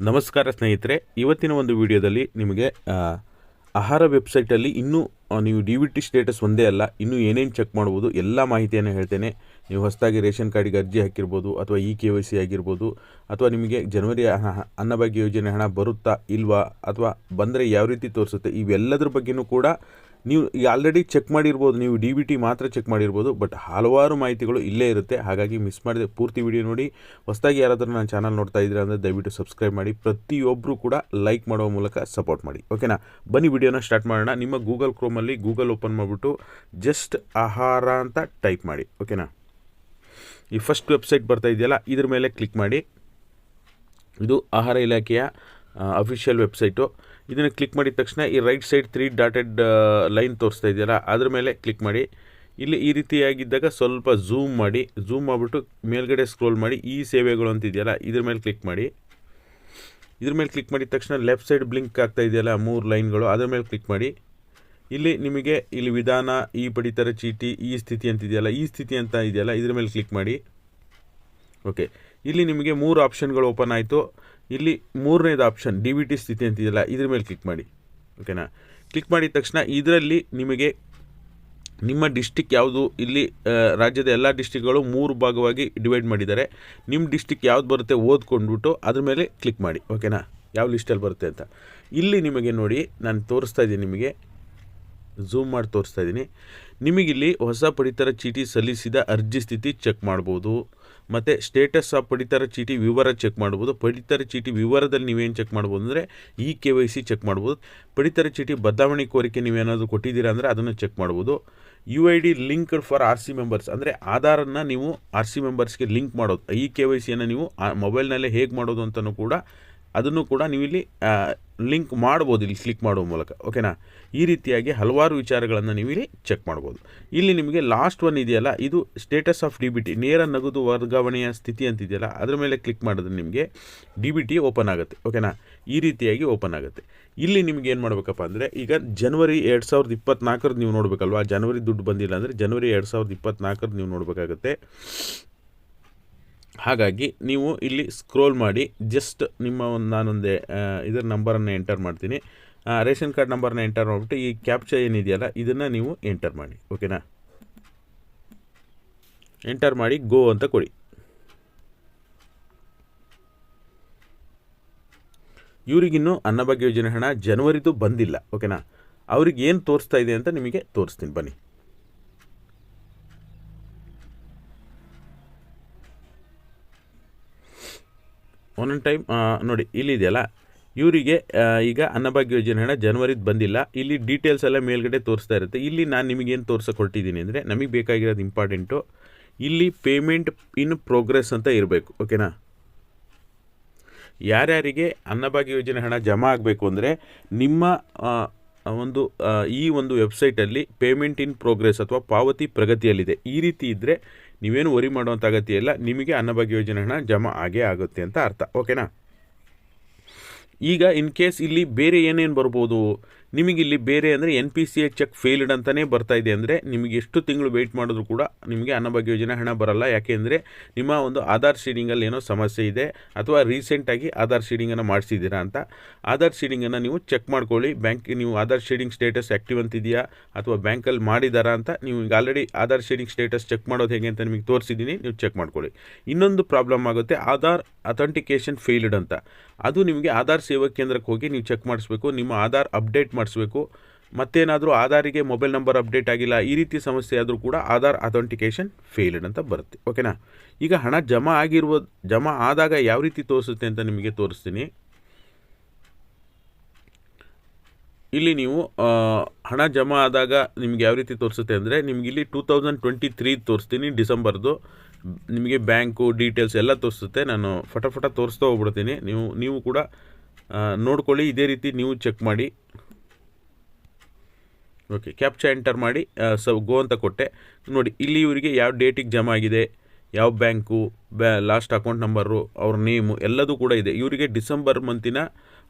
ನಮಸ್ಕಾರ ಸ್ನೇಹಿತರೆ, ಇವತ್ತಿನ ಒಂದು ವಿಡಿಯೋದಲ್ಲಿ ನಿಮಗೆ ಆಹಾರ ವೆಬ್ಸೈಟಲ್ಲಿ ಇನ್ನೂ ನೀವು ಡಿ ವಿ ಟಿ ಸ್ಟೇಟಸ್ ಒಂದೇ ಅಲ್ಲ, ಇನ್ನೂ ಏನೇನು ಚೆಕ್ ಮಾಡ್ಬೋದು, ಎಲ್ಲ ಮಾಹಿತಿಯನ್ನು ಹೇಳ್ತೇನೆ. ನೀವು ಹೊಸದಾಗಿ ರೇಷನ್ ಕಾರ್ಡಿಗೆ ಅರ್ಜಿ ಹಾಕಿರ್ಬೋದು, ಅಥವಾ ಇ ಕೆ ವೈ ಸಿ ಆಗಿರ್ಬೋದು, ಅಥವಾ ನಿಮಗೆ ಜನವರಿ ಅನ್ನಭಾಗ್ಯ ಯೋಜನೆ ಹಣ ಬರುತ್ತಾ, ಇಲ್ವಾ, ಅಥವಾ ಬಂದರೆ ಯಾವ ರೀತಿ ತೋರಿಸುತ್ತೆ, ಇವೆಲ್ಲದ್ರ ಬಗ್ಗೆಯೂ ಕೂಡ ನೀವು ಈಗ ಆಲ್ರೆಡಿ ಚೆಕ್ ಮಾಡಿರ್ಬೋದು, ನೀವು ಡಿ ಬಿ ಟಿ ಮಾತ್ರ ಚೆಕ್ ಮಾಡಿರ್ಬೋದು ಬಟ್ ಹಲವಾರು ಮಾಹಿತಿಗಳು ಇಲ್ಲೇ ಇರುತ್ತೆ. ಹಾಗಾಗಿ ಮಿಸ್ ಮಾಡಿದೆ ಪೂರ್ತಿ ವಿಡಿಯೋ ನೋಡಿ. ಹೊಸದಾಗಿ ಯಾರಾದರೂ ನನ್ನ ಚಾನಲ್ ನೋಡ್ತಾ ಇದ್ದೀರಾ ಅಂದರೆ ದಯವಿಟ್ಟು ಸಬ್ಸ್ಕ್ರೈಬ್ ಮಾಡಿ. ಪ್ರತಿಯೊಬ್ಬರು ಕೂಡ ಲೈಕ್ ಮಾಡುವ ಮೂಲಕ ಸಪೋರ್ಟ್ ಮಾಡಿ. ಓಕೆನಾ ಬನ್ನಿ ವಿಡಿಯೋನ ಸ್ಟಾರ್ಟ್ ಮಾಡೋಣ. ನಿಮ್ಮ ಗೂಗಲ್ ಕ್ರೋಮಲ್ಲಿ ಗೂಗಲ್ ಓಪನ್ ಮಾಡಿಬಿಟ್ಟು ಜಸ್ಟ್ ಆಹಾರ ಅಂತ ಟೈಪ್ ಮಾಡಿ. ಓಕೆನಾ ಈ ಫಸ್ಟ್ ವೆಬ್ಸೈಟ್ ಬರ್ತಾ ಇದೆಯಲ್ಲ, ಇದ್ರ ಮೇಲೆ ಕ್ಲಿಕ್ ಮಾಡಿ. ಇದು ಆಹಾರ ಇಲಾಖೆಯ ಅಫಿಷಿಯಲ್ ವೆಬ್ಸೈಟು ಇದನ್ನು ಕ್ಲಿಕ್ ಮಾಡಿದ ತಕ್ಷಣ ಈ right side three dotted line ತೋರಿಸ್ತಾ ಇದೆಯಲ್ಲ, ಅದ್ರ ಮೇಲೆ ಕ್ಲಿಕ್ ಮಾಡಿ. ಇಲ್ಲಿ ಈ ರೀತಿಯಾಗಿದ್ದಾಗ ಸ್ವಲ್ಪ ಝೂಮ್ ಮಾಡಿ ಝೂಮ್ ಮಾಡಿಬಿಟ್ಟು ಮೇಲ್ಗಡೆ ಸ್ಕ್ರೋಲ್ ಮಾಡಿ, ಈ ಸೇವೆಗಳು ಅಂತ ಇದೆಯಲ್ಲ, ಇದ್ರ ಮೇಲೆ ಕ್ಲಿಕ್ ಮಾಡಿ. ಇದ್ರ ಮೇಲೆ ಕ್ಲಿಕ್ ಮಾಡಿದ ತಕ್ಷಣ ಲೆಫ್ಟ್ ಸೈಡ್ ಬ್ಲಿಂಕ್ ಆಗ್ತಾ ಇದೆಯಲ್ಲ, ಮೂರು ಲೈನ್ಗಳು ಅದ್ರ ಮೇಲೆ ಕ್ಲಿಕ್ ಮಾಡಿ. ಇಲ್ಲಿ ನಿಮಗೆ ಇಲ್ಲಿ ವಿಧಾನ, ಈ ಪಡಿತರ ಚೀಟಿ, ಈ ಸ್ಥಿತಿ ಅಂತಿದೆಯಲ್ಲ ಈ ಸ್ಥಿತಿ ಅಂತ ಇದೆಯಲ್ಲ, ಇದ್ರ ಮೇಲೆ ಕ್ಲಿಕ್ ಮಾಡಿ. ಓಕೆ ಇಲ್ಲಿ ನಿಮಗೆ ಮೂರು ಆಪ್ಷನ್ಗಳು ಓಪನ್ ಆಯಿತು. ಇಲ್ಲಿ ಮೂರನೇದು ಆಪ್ಷನ್ ಡಿ ವಿ ಟಿ ಸ್ಥಿತಿ ಅಂತಿದೆಯಲ್ಲ, ಇದ್ರ ಮೇಲೆ ಕ್ಲಿಕ್ ಮಾಡಿ. ಓಕೆನಾ ಕ್ಲಿಕ್ ಮಾಡಿದ ತಕ್ಷಣ ಇದರಲ್ಲಿ ನಿಮಗೆ ನಿಮ್ಮ ಡಿಸ್ಟಿಕ್ ಯಾವುದು, ಇಲ್ಲಿ ರಾಜ್ಯದ ಎಲ್ಲ ಡಿಸ್ಟಿಕ್ಗಳು ಮೂರು ಭಾಗವಾಗಿ ಡಿವೈಡ್ ಮಾಡಿದ್ದಾರೆ. ನಿಮ್ಮ ಡಿಸ್ಟಿಕ್ ಯಾವ್ದು ಬರುತ್ತೆ ಓದ್ಕೊಂಡ್ಬಿಟ್ಟು ಅದ್ರ ಮೇಲೆ ಕ್ಲಿಕ್ ಮಾಡಿ. ಓಕೆನಾ ಯಾವ ಲಿಸ್ಟಲ್ಲಿ ಬರುತ್ತೆ ಅಂತ. ಇಲ್ಲಿ ನಿಮಗೆ ನೋಡಿ, ನಾನು ತೋರಿಸ್ತಾ ಇದ್ದೀನಿ ನಿಮಗೆ. ಝೂಮ್ ಮಾಡಿ ತೋರಿಸ್ತಾ ಇದ್ದೀನಿ. ನಿಮಗಿಲ್ಲಿ ಹೊಸ ಪಡಿತರ ಚೀಟಿ ಸಲ್ಲಿಸಿದ ಅರ್ಜಿ ಸ್ಥಿತಿ ಚೆಕ್ ಮಾಡ್ಬೋದು. ಮತ್ತು ಸ್ಟೇಟಸ್ ಆಫ್ ಪಡಿತರ ಚೀಟಿ ವಿವರ ಚೆಕ್ ಮಾಡ್ಬೋದು. ಪಡಿತರ ಚೀಟಿ ವಿವರದಲ್ಲಿ ನೀವೇನು ಚೆಕ್ ಮಾಡ್ಬೋದು ಅಂದರೆ E K Y C check ಮಾಡ್ಬೋದು. ಪಡಿತರ ಚೀಟಿ ಬದಲಾವಣೆ ಕೋರಿಕೆ ನೀವೇನಾದರೂ ಕೊಟ್ಟಿದ್ದೀರಾ ಅಂದರೆ ಅದನ್ನು ಚೆಕ್ ಮಾಡ್ಬೋದು. U I D linked for R C members ಅಂದರೆ ಆಧಾರನ್ನು ನೀವು ಆರ್ ಸಿ ಮೆಂಬರ್ಸ್ಗೆ ಲಿಂಕ್ ಮಾಡೋದು. ಇ ಕೆ ವೈ ಸಿಯನ್ನು ನೀವು ಮೊಬೈಲ್ನಲ್ಲೇ ಹೇಗೆ ಮಾಡೋದು ಅಂತಲೂ ಕೂಡ ಅದನ್ನು ಕೂಡ ನೀವು ಇಲ್ಲಿ ಲಿಂಕ್ ಮಾಡ್ಬೋದು, ಇಲ್ಲಿ ಕ್ಲಿಕ್ ಮಾಡುವ ಮೂಲಕ, ಓಕೆನಾ? ಈ ರೀತಿಯಾಗಿ ಹಲವಾರು ವಿಚಾರಗಳನ್ನು ನೀವು ಇಲ್ಲಿ ಚೆಕ್ ಮಾಡ್ಬೋದು. ಇಲ್ಲಿ ನಿಮಗೆ ಲಾಸ್ಟ್ ಒನ್ ಇದೆಯಲ್ಲ, ಇದು ಸ್ಟೇಟಸ್ ಆಫ್ ಡಿ ನೇರ ನಗದು ವರ್ಗಾವಣೆಯ ಸ್ಥಿತಿ ಅಂತಿದೆಯಲ್ಲ, ಅದರ ಮೇಲೆ ಕ್ಲಿಕ್ ಮಾಡಿದ್ರೆ ನಿಮಗೆ ಡಿ ಬಿ ಟಿ ಓಪನ್ ಆಗುತ್ತೆ, ಓಕೆನಾ? ಈ ರೀತಿಯಾಗಿ ಓಪನ್ ಆಗುತ್ತೆ. ಇಲ್ಲಿ ನಿಮ್ಗೆ ಏನು ಮಾಡಬೇಕಪ್ಪ ಅಂದರೆ, ಈಗ ಜನವರಿ ಎರಡು ಸಾವಿರದ ಇಪ್ಪತ್ನಾಲ್ಕರದ್ದು ನೀವು ನೋಡಬೇಕಲ್ವಾ? ಜನವರಿ ದುಡ್ಡು ಬಂದಿಲ್ಲ ಅಂದರೆ ಜನವರಿ ಎರಡು ಸಾವಿರದ ಇಪ್ಪತ್ನಾಲ್ಕರದ್ದು ನೀವು ನೋಡಬೇಕಾಗುತ್ತೆ. ಹಾಗಾಗಿ ನೀವು ಇಲ್ಲಿ ಸ್ಕ್ರೋಲ್ ಮಾಡಿ ಜಸ್ಟ್ ನಿಮ್ಮ ಒಂದು ನಾನೊಂದು ಇದರ ನಂಬರನ್ನು ಎಂಟರ್ ಮಾಡ್ತೀನಿ. ರೇಷನ್ ಕಾರ್ಡ್ ನಂಬರ್ನ ಎಂಟರ್ ಮಾಡಿಬಿಟ್ಟು ಈ ಕ್ಯಾಪ್ಚರ್ ಏನಿದೆಯಲ್ಲ, ಇದನ್ನು ನೀವು ಎಂಟರ್ ಮಾಡಿ ಓಕೆನಾ ಎಂಟರ್ ಮಾಡಿ ಗೋ ಅಂತ ಕೊಡಿ. ಇವರಿಗಿನ್ನೂ ಅನ್ನಭಾಗ್ಯ ಯೋಜನೆ ಹಣ ಜನವರಿದು ಬಂದಿಲ್ಲ ಓಕೆನಾ ಅವ್ರಿಗೆ ಏನು ತೋರಿಸ್ತಾ ಇದೆ ಅಂತ ನಿಮಗೆ ತೋರಿಸ್ತೀನಿ, ಬನ್ನಿ. ಒಂದೊಂದು ಟೈಮ್ ನೋಡಿ ಇಲ್ಲಿದೆಯಲ್ಲ ಇವರಿಗೆ ಈಗ ಅನ್ನಭಾಗ್ಯ ಯೋಜನೆ ಹಣ ಜನವರಿದು ಬಂದಿಲ್ಲ. ಇಲ್ಲಿ ಡೀಟೇಲ್ಸ್ ಎಲ್ಲ ಮೇಲ್ಗಡೆ ತೋರಿಸ್ತಾ ಇರುತ್ತೆ. ಇಲ್ಲಿ ನಾನು ನಿಮಗೇನು ತೋರ್ಸಕ್ಕೆ ಹೊರಟಿದ್ದೀನಿ ಅಂದರೆ, ನಮಗೆ ಬೇಕಾಗಿರೋದು ಇಂಪಾರ್ಟೆಂಟು ಇಲ್ಲಿ ಪೇಮೆಂಟ್ ಇನ್ ಪ್ರೋಗ್ರೆಸ್ ಅಂತ ಇರಬೇಕು ಓಕೆನಾ ಯಾರ್ಯಾರಿಗೆ ಅನ್ನಭಾಗ್ಯ ಯೋಜನೆ ಹಣ ಜಮಾ ಆಗಬೇಕು ಅಂದರೆ, ನಿಮ್ಮ ಒಂದು ಈ ಒಂದು ವೆಬ್ಸೈಟಲ್ಲಿ ಪೇಮೆಂಟ್ ಇನ್ ಪ್ರೋಗ್ರೆಸ್ ಅಥವಾ ಪಾವತಿ ಪ್ರಗತಿಯಲ್ಲಿದೆ. ಈ ರೀತಿ ಇದ್ದರೆ ನೀವೇನು ವರಿ ಮಾಡುವಂಥ ಅಗತ್ಯ ಇಲ್ಲ. ನಿಮಗೆ ಅನ್ನಭಾಗ್ಯ ಯೋಜನೆ ಹಣ ಜಮಾ ಆಗೇ ಆಗುತ್ತೆ ಅಂತ ಅರ್ಥ. ಓಕೆನಾ ಈಗ ಇನ್ ಕೇಸ್ ಇಲ್ಲಿ ಬೇರೆ ಏನೇನು ಬರ್ಬೋದು? ನಿಮಗಿಲ್ಲಿ ಬೇರೆ ಅಂದರೆ N P C A check failed ಅಂತಲೇ ಬರ್ತಾ ಇದೆ ಅಂದರೆ ನಿಮಗೆ ಎಷ್ಟು ತಿಂಗಳು ವೆಯ್ಟ್ ಮಾಡಿದ್ರು ಕೂಡ ನಿಮಗೆ ಅನ್ನಭಾಗ್ಯ ಯೋಜನೆ ಹಣ ಬರಲ್ಲ. ಯಾಕೆಂದರೆ ನಿಮ್ಮ ಒಂದು ಆಧಾರ್ ಶೀಡಿಂಗಲ್ಲಿ ಏನೋ ಸಮಸ್ಯೆ ಇದೆ ಅಥವಾ ರೀಸೆಂಟಾಗಿ ಆಧಾರ್ ಶೀಡಿಂಗನ್ನು ಮಾಡಿಸಿದ್ದೀರಾ ಅಂತ. ಆಧಾರ್ ಶೀಡಿಂಗನ್ನು ನೀವು ಚೆಕ್ ಮಾಡ್ಕೊಳ್ಳಿ. ಬ್ಯಾಂಕ್ ನೀವು ಆಧಾರ್ ಶೀಡಿಂಗ್ ಸ್ಟೇಟಸ್ ಆ್ಯಕ್ಟಿವ್ ಅಂತಿದೆಯಾ ಅಥವಾ ಬ್ಯಾಂಕಲ್ಲಿ ಮಾಡಿದ್ದಾರಾ ಅಂತ ನೀವು ಈಗ already Aadhaar seeding status check ಮಾಡೋದು ಹೇಗೆ ಅಂತ ನಿಮಗೆ ತೋರಿಸಿದ್ದೀನಿ. ನೀವು ಚೆಕ್ ಮಾಡ್ಕೊಳ್ಳಿ. ಇನ್ನೊಂದು ಪ್ರಾಬ್ಲಮ್ ಆಗುತ್ತೆ ಆಧಾರ್ ಅಥೆಂಟಿಕೇಷನ್ ಫೇಲ್ಡ್ ಅಂತ. ಅದು ನಿಮಗೆ ಆಧಾರ್ ಸೇವಾ ಕೇಂದ್ರಕ್ಕೆ ಹೋಗಿ ನೀವು ಚೆಕ್ ಮಾಡಿಸ್ಬೇಕು. ನಿಮ್ಮ ಆಧಾರ್ ಅಪ್ಡೇಟ್ ಮಾಡಿಸ್ಬೇಕು. ಮತ್ತೇನಾದರೂ ಆಧಾರಿಗೆ ಮೊಬೈಲ್ ನಂಬರ್ ಅಪ್ಡೇಟ್ ಆಗಿಲ್ಲ, ಈ ರೀತಿ ಸಮಸ್ಯೆ ಆದರೂ ಕೂಡ ಆಧಾರ್ ಅಥೆಂಟಿಕೇಶನ್ ಫೇಲ್ಡ್ ಅಂತ ಬರುತ್ತೆ. ಓಕೆನಾ ಈಗ ಹಣ ಜಮಾ ಆಗಿರುವ, ಜಮಾ ಆದಾಗ ಯಾವ ರೀತಿ ತೋರಿಸುತ್ತೆ ಅಂತ ನಿಮಗೆ ತೋರಿಸ್ತೀನಿ. ಇಲ್ಲಿ ನೀವು ಹಣ ಜಮಾ ಆದಾಗ ನಿಮ್ಗೆ ಯಾವ ರೀತಿ ತೋರಿಸುತ್ತೆ ಅಂದರೆ, ನಿಮಗೆ ಇಲ್ಲಿ ಟೂ ತೌಸಂಡ್ ಟ್ವೆಂಟಿ ತ್ರೀ ತೋರಿಸ್ತೀನಿ, ಡಿಸೆಂಬರ್ದು. ನಿಮಗೆ ಬ್ಯಾಂಕು ಡೀಟೇಲ್ಸ್ ಎಲ್ಲ ತೋರಿಸುತ್ತೆ. ನಾನು ಫಟಾಫಟ ತೋರಿಸ್ತಾ ಹೋಗ್ಬಿಡ್ತೀನಿ. ನೀವು ನೀವು ಕೂಡ ನೋಡ್ಕೊಳ್ಳಿ, ಇದೇ ರೀತಿ ನೀವು ಚೆಕ್ ಮಾಡಿ. ಓಕೆ ಕ್ಯಾಪ್ಚಾ ಎಂಟರ್ ಮಾಡಿ ಸೊ ಗೋ ಅಂತ ಕೊಟ್ಟೆ. ನೋಡಿ, ಇಲ್ಲಿ ಇವರಿಗೆ ಯಾವ ಡೇಟಿಗೆ ಜಮಾ ಆಗಿದೆ, ಯಾವ ಬ್ಯಾಂಕು ಬ್ಯಾ ಲಾಸ್ಟ್ ಅಕೌಂಟ್ ನಂಬರು ಅವ್ರ ನೇಮು ಎಲ್ಲದೂ ಕೂಡ ಇದೆ. ಇವರಿಗೆ ಡಿಸೆಂಬರ್ ಮಂತಿನ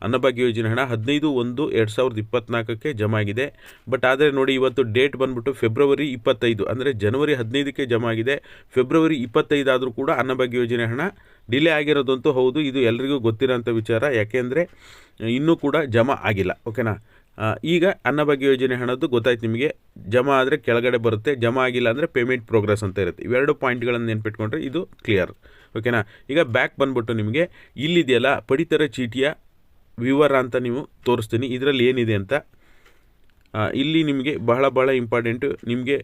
ಅನ್ನಭಾಗ್ಯ ಯೋಜನೆ ಹಣ ಹದಿನೈದು ಒಂದು ಎರಡು ಸಾವಿರದ ಇಪ್ಪತ್ತ್ನಾಲ್ಕಕ್ಕೆ ಜಮಾ ಆಗಿದೆ. ಬಟ್ ಆದರೆ ನೋಡಿ, ಇವತ್ತು ಡೇಟ್ ಬಂದ್ಬಿಟ್ಟು ಫೆಬ್ರವರಿ ಇಪ್ಪತ್ತೈದು, ಅಂದರೆ ಜನವರಿ ಹದಿನೈದಕ್ಕೆ ಜಮಾ ಆಗಿದೆ. ಫೆಬ್ರವರಿ ಇಪ್ಪತ್ತೈದು ಆದರೂ ಕೂಡ ಅನ್ನಭಾಗ್ಯ ಯೋಜನೆ ಹಣ ಡಿಲೇ ಆಗಿರೋದಂತೂ ಹೌದು, ಇದು ಎಲ್ರಿಗೂ ಗೊತ್ತಿರೋಂಥ ವಿಚಾರ. ಯಾಕೆಂದರೆ ಇನ್ನೂ ಕೂಡ ಜಮಾ ಆಗಿಲ್ಲ ಓಕೆನಾ ಈಗ ಅನ್ನಭಾಗ್ಯ ಯೋಜನೆ ಹಣದ್ದು ಗೊತ್ತಾಯ್ತು ನಿಮಗೆ. ಜಮಾ ಆದರೆ ಕೆಳಗಡೆ ಬರುತ್ತೆ. ಜಮಾ ಆಗಿಲ್ಲ ಅಂದರೆ ಪೇಮೆಂಟ್ ಪ್ರೋಗ್ರೆಸ್ ಅಂತ ಇರುತ್ತೆ. ಇವೆರಡು ಪಾಯಿಂಟ್ಗಳನ್ನು ನೆನ್ಪಿಟ್ಕೊಂಡ್ರೆ ಇದು ಕ್ಲಿಯರ್. ಓಕೆನಾ? ಈಗ ಬ್ಯಾಕ್ ಬಂದ್ಬಿಟ್ಟು ನಿಮಗೆ ಇಲ್ಲಿದೆಯಲ್ಲ ಪಡಿತರ ಚೀಟಿಯ ವಿವರ ಅಂತ ನೀವು ತೋರಿಸ್ತೀನಿ. ಇದರಲ್ಲಿ ಏನಿದೆ ಅಂತ ಇಲ್ಲಿ ನಿಮಗೆ ಬಹಳ ಬಹಳ ಇಂಪಾರ್ಟೆಂಟು ನಿಮಗೆ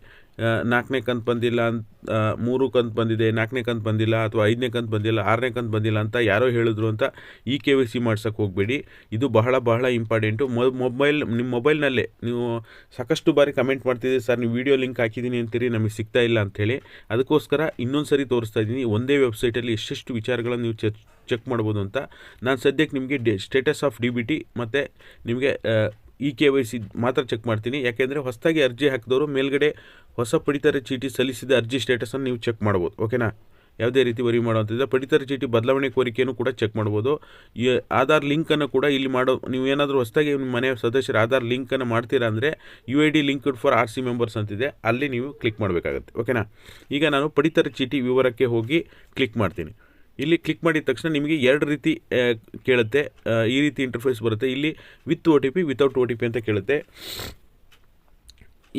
ನಾಲ್ಕನೇ ಕಂತು ಬಂದಿಲ್ಲ ಅಂತ ಮೂರು ಕಂತು ಬಂದಿದೆ, ನಾಲ್ಕನೇ ಕಂತು ಬಂದಿಲ್ಲ ಅಥವಾ ಐದನೇ ಕಂತು ಬಂದಿಲ್ಲ, ಆರನೇ ಕಂತು ಬಂದಿಲ್ಲ ಅಂತ ಯಾರೋ ಹೇಳಿದ್ರು ಅಂತ ಇ ಕೆ ವೈ ಸಿ ಮಾಡ್ಸೋಕ್ಕೆ ಹೋಗಬೇಡಿ. ಇದು ಬಹಳ ಬಹಳ ಇಂಪಾರ್ಟೆಂಟು ಮೊಬೈಲ್, ನಿಮ್ಮ ಮೊಬೈಲ್ನಲ್ಲೇ ನೀವು ಸಾಕಷ್ಟು ಬಾರಿ ಕಮೆಂಟ್ ಮಾಡ್ತಿದ್ದೀರಿ ಸರ್, ನೀವು ವೀಡಿಯೋ ಲಿಂಕ್ ಹಾಕಿದ್ದೀನಿ ಅಂತೀರಿ, ನಮಗೆ ಸಿಗ್ತಾ ಇಲ್ಲ ಅಂಥೇಳಿ ಅದಕ್ಕೋಸ್ಕರ ಇನ್ನೊಂದು ಸರಿ ತೋರಿಸ್ತಾ ಇದ್ದೀನಿ, ಒಂದೇ ವೆಬ್ಸೈಟಲ್ಲಿ ಎಷ್ಟೆಷ್ಟು ವಿಚಾರಗಳನ್ನು ನೀವು ಚೆಕ್ ಚೆಕ್ ಮಾಡ್ಬೋದು ಅಂತ. ನಾನು ಸದ್ಯಕ್ಕೆ ನಿಮಗೆ the status of D B T ಮತ್ತು ನಿಮಗೆ ಇ ಕೆ ವೈ ಸಿ ಮಾತ್ರ ಚೆಕ್ ಮಾಡ್ತೀನಿ. ಯಾಕೆಂದರೆ ಹೊಸದಾಗಿ ಅರ್ಜಿ ಹಾಕಿದವರು ಮೇಲ್ಗಡೆ ಹೊಸ ಪಡಿತರ ಚೀಟಿ ಸಲ್ಲಿಸಿದ ಅರ್ಜಿ ಸ್ಟೇಟಸನ್ನು ನೀವು ಚೆಕ್ ಮಾಡ್ಬೋದು. ಓಕೆನಾ ಯಾವುದೇ ರೀತಿ ವರಿ ಮಾಡುವಂಥದ್ದು ಪಡಿತರ ಚೀಟಿ ಬದಲಾವಣೆ ಕೋರಿಕೆಯನ್ನು ಕೂಡ ಚೆಕ್ ಮಾಡ್ಬೋದು. ಈ ಆಧಾರ್ ಲಿಂಕನ್ನು ಕೂಡ ಇಲ್ಲಿ ಮಾಡೋ, ನೀವು ಏನಾದರೂ ಹೊಸದಾಗಿ ನಿಮ್ಮ ಮನೆಯ ಸದಸ್ಯರ ಆಧಾರ್ ಲಿಂಕನ್ನು ಮಾಡ್ತೀರಾ ಅಂದರೆ U I D linked for R C members ಅಂತಿದೆ. ಅಲ್ಲಿ ನೀವು ಕ್ಲಿಕ್ ಮಾಡಬೇಕಾಗುತ್ತೆ. ಓಕೆನಾ ಈಗ ನಾನು ಪಡಿತರ ಚೀಟಿ ವಿವರಕ್ಕೆ ಹೋಗಿ ಕ್ಲಿಕ್ ಮಾಡ್ತೀನಿ. ಇಲ್ಲಿ ಕ್ಲಿಕ್ ಮಾಡಿದ ತಕ್ಷಣ ನಿಮಗೆ ಎರಡು ರೀತಿ ಕೇಳುತ್ತೆ. ಈ ರೀತಿ ಇಂಟರ್ಫೇಸ್ ಬರುತ್ತೆ. ಇಲ್ಲಿ with O T P without O T P ಅಂತ ಕೇಳುತ್ತೆ.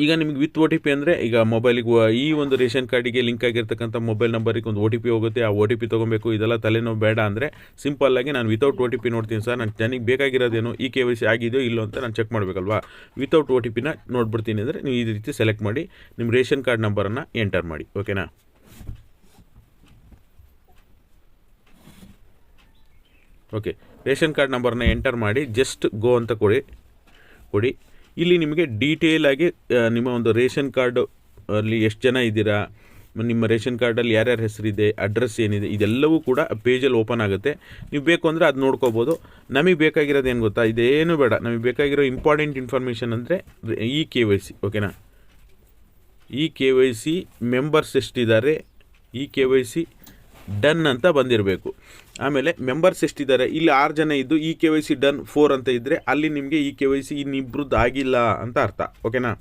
ಈಗ ನಿಮಗೆ ವಿತ್ ಓ ಟಿ ಪಿ ಅಂದರೆ ಈಗ ಮೊಬೈಲಿಗೆ ಈ ಒಂದು ರೇಷನ್ ಕಾರ್ಡಿಗೆ ಲಿಂಕ್ ಆಗಿರ್ತಕ್ಕಂಥ ಮೊಬೈಲ್ ನಂಬರಿಗೆ ಒಂದು ಒ ಟಿ ಪಿ ಹೋಗುತ್ತೆ. ಆ ಒ ಟಿ ಪಿ ತೊಗೊಬೇಕು. ಇದೆಲ್ಲ ತಲೆನೋವು ಬೇಡ ಅಂದರೆ ಸಿಂಪಲ್ಲಾಗಿ ನಾನು ವಿತೌಟ್ ಒ ಟಿ ಪಿ ನೋಡ್ತೀನಿ ಸರ್. ನಾನು ನನಗೆ ಬೇಕಾಗಿರೋದೇನು ಈ ಕೆ ವೈ ಸಿ ಆಗಿದೆಯೋ ಇಲ್ಲೋ ಅಂತ ನಾನು ಚೆಕ್ ಮಾಡಬೇಕಲ್ವಾ? ವಿತೌಟ್ ಒ ಟಿ ಪಿನ ನೋಡ್ಬಿಡ್ತೀನಿ ಅಂದರೆ ನೀವು ಈ ರೀತಿ ಸೆಲೆಕ್ಟ್ ಮಾಡಿ ನಿಮ್ಮ ರೇಷನ್ ಕಾರ್ಡ್ ನಂಬರನ್ನು ಎಂಟರ್ ಮಾಡಿ. ಓಕೆನಾ ಓಕೆ ರೇಷನ್ ಕಾರ್ಡ್ ನಂಬರ್ನ ಎಂಟರ್ ಮಾಡಿ ಜಸ್ಟ್ ಗೋ ಅಂತ ಕೊಡಿ ಕೊಡಿ. ಇಲ್ಲಿ ನಿಮಗೆ ಡೀಟೇಲ್ ಆಗಿ ನಿಮ್ಮ ಒಂದು ರೇಷನ್ ಕಾರ್ಡು ಅಲ್ಲಿ ಎಷ್ಟು ಜನ ಇದ್ದೀರಾ, ನಿಮ್ಮ ರೇಷನ್ ಕಾರ್ಡಲ್ಲಿ ಯಾರ್ಯಾರ ಹೆಸರಿದೆ, ಅಡ್ರೆಸ್ ಏನಿದೆ, ಇದೆಲ್ಲವೂ ಕೂಡ ಪೇಜಲ್ಲಿ ಓಪನ್ ಆಗುತ್ತೆ. ನೀವು ಬೇಕು ಅಂದರೆ ಅದು ನೋಡ್ಕೋಬೋದು. ನಮಗೆ ಬೇಕಾಗಿರೋದು ಏನು ಗೊತ್ತಾ? ಇದೇನು ಬೇಡ. ನಮಗೆ ಬೇಕಾಗಿರೋ ಇಂಪಾರ್ಟೆಂಟ್ ಇನ್ಫಾರ್ಮೇಷನ್ ಅಂದರೆ ಇ ಕೆ ವೈ ಸಿ ಓಕೆನಾ E K Y C members ಎಷ್ಟಿದ್ದಾರೆ E K Y C done ಅಂತ ಬಂದಿರಬೇಕು. ಆಮೇಲೆ ಮೆಂಬರ್ಸ್ ಎಷ್ಟಿದ್ದಾರೆ? ಇಲ್ಲಿ ಆರು ಜನ ಇದ್ದು E K Y C done four ಅಂತ ಇದ್ದರೆ ಅಲ್ಲಿ ನಿಮಗೆ ಇ ಕೆ ವೈ ಸಿ ಇನ್ನಿಬ್ರದ್ದು ಆಗಿಲ್ಲ ಅಂತ ಅರ್ಥ. ಓಕೆನಾ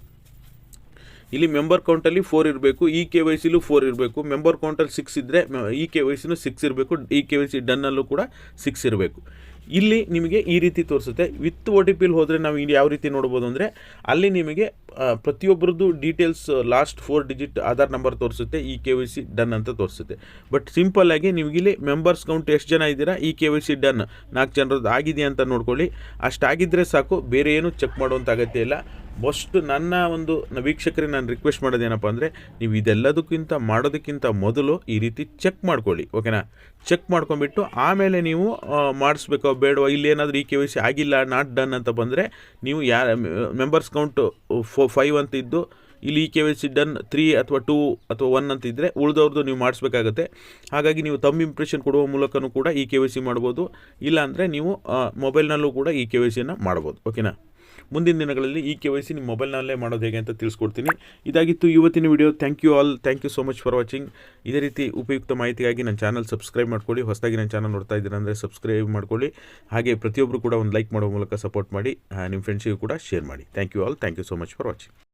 ಇಲ್ಲಿ ಮೆಂಬರ್ ಕೌಂಟಲ್ಲಿ ಫೋರ್ ಇರಬೇಕು ಇ ಕೆ ವೈ ಸಿಲೂ ಫೋರ್ ಇರಬೇಕು. ಮೆಂಬರ್ ಕೌಂಟಲ್ಲಿ ಸಿಕ್ಸ್ ಇದ್ದರೆ ಇ ಕೆ ವೈ ಸಿನೂ ಸಿಕ್ಸ್ ಇರಬೇಕು ಇ ಕೆ ವೈ ಸಿ ಡನ್ನಲ್ಲೂ ಕೂಡ ಸಿಕ್ಸ್ ಇರಬೇಕು. ಇಲ್ಲಿ ನಿಮಗೆ ಈ ರೀತಿ ತೋರಿಸುತ್ತೆ. ವಿತ್ ಒ ಟಿ ಪಿಲಿ ಹೋದರೆ ನಾವು ಇಲ್ಲಿ ಯಾವ ರೀತಿ ನೋಡ್ಬೋದು ಅಂದರೆ ಅಲ್ಲಿ ನಿಮಗೆ ಪ್ರತಿಯೊಬ್ಬರದ್ದು details last four digit Aadhaar number ತೋರಿಸುತ್ತೆ E K Y C done ಅಂತ ತೋರಿಸುತ್ತೆ. ಬಟ್ ಸಿಂಪಲ್ ಆಗಿ ನಿಮಗಿಲ್ಲಿ ಮೆಂಬರ್ಸ್ ಕೌಂಟ್ ಎಷ್ಟು ಜನ ಇದ್ದೀರಾ E K Y C done ನಾಲ್ಕು ಜನರದ್ದು ಆಗಿದೆ ಅಂತ ನೋಡ್ಕೊಳ್ಳಿ. ಅಷ್ಟಾಗಿದ್ದರೆ ಸಾಕು, ಬೇರೆ ಏನು ಚೆಕ್ ಮಾಡುವಂಥ ಅಗತ್ಯ ಇಲ್ಲ. ಫಸ್ಟ್ ನನ್ನ ಒಂದು ವೀಕ್ಷಕರಿಗೆ ನಾನು ರಿಕ್ವೆಸ್ಟ್ ಮಾಡೋದೇನಪ್ಪ ಅಂದರೆ, ನೀವು ಇದೆಲ್ಲದಕ್ಕಿಂತ ಮಾಡೋದಕ್ಕಿಂತ ಮೊದಲು ಈ ರೀತಿ ಚೆಕ್ ಮಾಡ್ಕೊಳ್ಳಿ ಓಕೆನಾ ಚೆಕ್ ಮಾಡ್ಕೊಂಬಿಟ್ಟು ಆಮೇಲೆ ನೀವು ಮಾಡಿಸ್ಬೇಕೋ ಬೇಡವೋ? ಇಲ್ಲಿ ಏನಾದರೂ ಈ ಕೆ ವೈ ಸಿ ಆಗಿಲ್ಲ ನಾಟ್ ಡನ್ ಅಂತ ಬಂದರೆ, ನೀವು ಯಾ ಮೆಂಬರ್ಸ್ ಕೌಂಟು ಫೋ ಫೈವ್ ಅಂತ ಇದ್ದು, ಇಲ್ಲಿ E K Y C done three ಅಥವಾ ಟೂ ಅಥವಾ ಒನ್ ಅಂತ ಇದ್ದರೆ ಉಳಿದವ್ರದ್ದು ನೀವು ಮಾಡಿಸ್ಬೇಕಾಗತ್ತೆ. ಹಾಗಾಗಿ ನೀವು ತಮ್ಮ ಇಂಪ್ರೆಷನ್ ಕೊಡುವ ಮೂಲಕನೂ ಕೂಡ ಈ ಕೆ ವೈ ಸಿ ಮಾಡ್ಬೋದು. ಇಲ್ಲಾಂದರೆ ನೀವು ಮೊಬೈಲ್ನಲ್ಲೂ ಕೂಡ ಈ ಕೆ ವೈ ಸಿಯನ್ನು ಮಾಡ್ಬೋದು ಓಕೆನಾ ಮುಂದಿನ ದಿನಗಳಲ್ಲಿ ಈ ಕೆ ವೈ ಸಿ ನಿಮ್ಮ ಮೊಬೈಲ್ನಲ್ಲೇ ಮಾಡೋದು ಹೇಗೆ ಅಂತ ತಿಳಿಸ್ಕೊಡ್ತೀನಿ. ಇದಾಗಿತ್ತು ಇವತ್ತಿನ video. Thank you all thank you so much for watching ಇದೇ ರೀತಿ ಉಪಯುಕ್ತ ಮಾಹಿತಿಗಾಗಿ ನನ್ನ ಚಾನಲ್ ಸಬ್ಸ್ಕ್ರೈಬ್ ಮಾಡ್ಕೊಳ್ಳಿ. ಹೊಸದಾಗಿ ನನ್ನ ಚಾನಲ್ ನೋಡ್ತಾ ಇದ್ದೀರಾ ಅಂದರೆ ಸಬ್ಸ್ಕ್ರೈಬ್ ಮಾಡ್ಕೊಳ್ಳಿ. ಹಾಗೆ ಪ್ರತಿಯೊಬ್ಬರು ಕೂಡ ಒಂದು ಲೈಕ್ ಮಾಡೋ ಮೂಲಕ ಸಪೋರ್ಟ್ ಮಾಡಿ ನಿಮ್ಮ ಫ್ರೆಂಡ್ಸಿಗೂ ಕೂಡ ಶೇರ್ ಮಾಡಿ. Thank you all thank you so much for watching